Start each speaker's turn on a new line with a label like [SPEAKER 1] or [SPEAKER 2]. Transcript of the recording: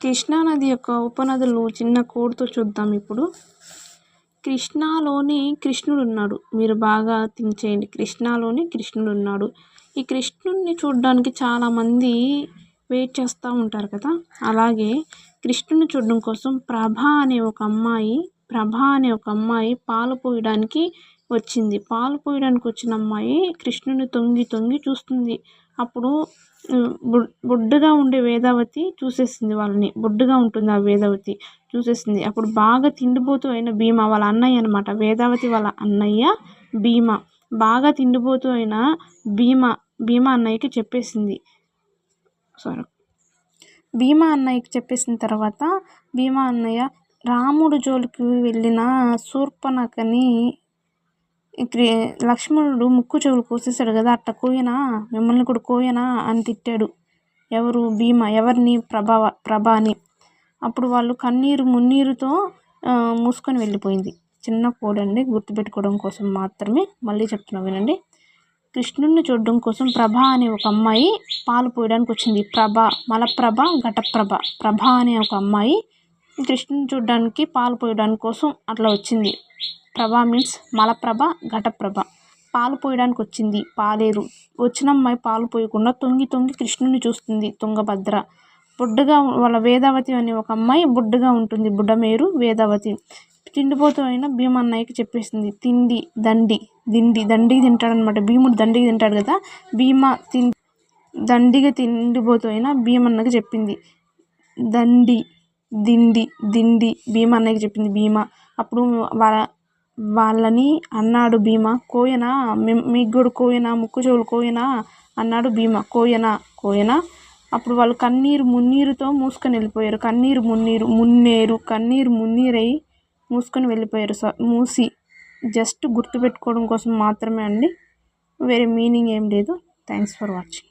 [SPEAKER 1] కృష్ణానది యొక్క ఉపనదులు చిన్న కోడ్తో చూద్దాం ఇప్పుడు. కృష్ణాలోని కృష్ణుడు ఉన్నాడు మీరు బాగా థింక్ చేయండి. కృష్ణాలోని కృష్ణుడు ఉన్నాడు ఈ కృష్ణుడిని చూడడానికి చాలామంది వెయిట్ చేస్తూ ఉంటారు కదా. అలాగే కృష్ణుని చూడడం కోసం ప్రభ అనే ఒక అమ్మాయి ప్రభ అనే ఒక అమ్మాయి పాలు పోయడానికి వచ్చింది. పాలు పోయడానికి వచ్చిన అమ్మాయి కృష్ణుని తొంగి తొంగి చూస్తుంది. అప్పుడు బొడ్డుగా ఉండే వేదావతి చూసేసింది వాళ్ళని. బొడ్డుగా ఉంటుంది ఆ వేదావతి చూసేసింది. అప్పుడు బాగా తిండిపోతూ అయిన భీమ వాళ్ళ అన్నయ్య అనమాట వేదావతి వాళ్ళ అన్నయ్య భీమ. బాగా తిండిపోతూ అయిన భీమ భీమ అన్నయ్యకి చెప్పేసింది. సారీ భీమ అన్నయ్యకి చెప్పేసిన తర్వాత భీమ అన్నయ్య రాముడు జోలికి వెళ్ళిన శూర్పణఖని లక్ష్మణుడు ముక్కు చెవులు కోసేసాడు కదా అట్ట కోయనా? మిమ్మల్ని కూడా కోయనా? అని తిట్టాడు. ఎవరు భీమ? ఎవరిని? ప్రభావ ప్రభాని. అప్పుడు వాళ్ళు కన్నీరు మున్నీరుతో మూసుకొని వెళ్ళిపోయింది. చిన్న కోడండి గుర్తుపెట్టుకోవడం కోసం మాత్రమే మళ్ళీ చెప్తున్నా వినండి. కృష్ణుడిని చూడడం కోసం ప్రభ అనే ఒక అమ్మాయి పాలు పోయడానికి వచ్చింది. ప్రభ మలప్రభ ఘటప్రభ. ప్రభ అనే ఒక అమ్మాయి కృష్ణుని చూడడానికి పాలు పోయడానికి కోసం అట్లా వచ్చింది. ప్రభ మీన్స్ మలప్రభ ఘటప్రభ. పాలు పోయడానికి వచ్చింది పాలేరు. వచ్చిన అమ్మాయి పాలు పోయకుండా తొంగి తొంగి కృష్ణుని చూస్తుంది తుంగభద్ర. బుడ్డగా వాళ్ళ వేదావతి అనే ఒక అమ్మాయి బుడ్డగా ఉంటుంది. బుడ్డమేరు వేదావతి. తిండిపోతూ అయినా భీమన్నయ్యకి చెప్పేసింది. తిండి దండి దిండి. దండికి తింటాడనమాట భీముడు దండికి తింటాడు కదా. భీమ తిన్ దండిగా తిండిపోతూ అయినా భీమన్నకి చెప్పింది. దండి దిండి దిండి భీమన్నయ్యకి చెప్పింది భీమ. అప్పుడు వాళ్ళ వాళ్ళని అన్నాడు భీమ. కోయనా? మీకు కూడా కోయనా? ముక్కు చెవులు కోయనా? అన్నాడు భీమ. కోయనా? కోయనా? అప్పుడు వాళ్ళు కన్నీరు మున్నీరుతో మూసుకొని వెళ్ళిపోయారు. కన్నీరు మున్నీరు మున్నేరు కన్నీరు మున్నీరై మూసుకొని వెళ్ళిపోయారు సో మూసి. జస్ట్ గుర్తుపెట్టుకోవడం కోసం మాత్రమే అండి. వేరే మీనింగ్ ఏం లేదు. Thanks for watching.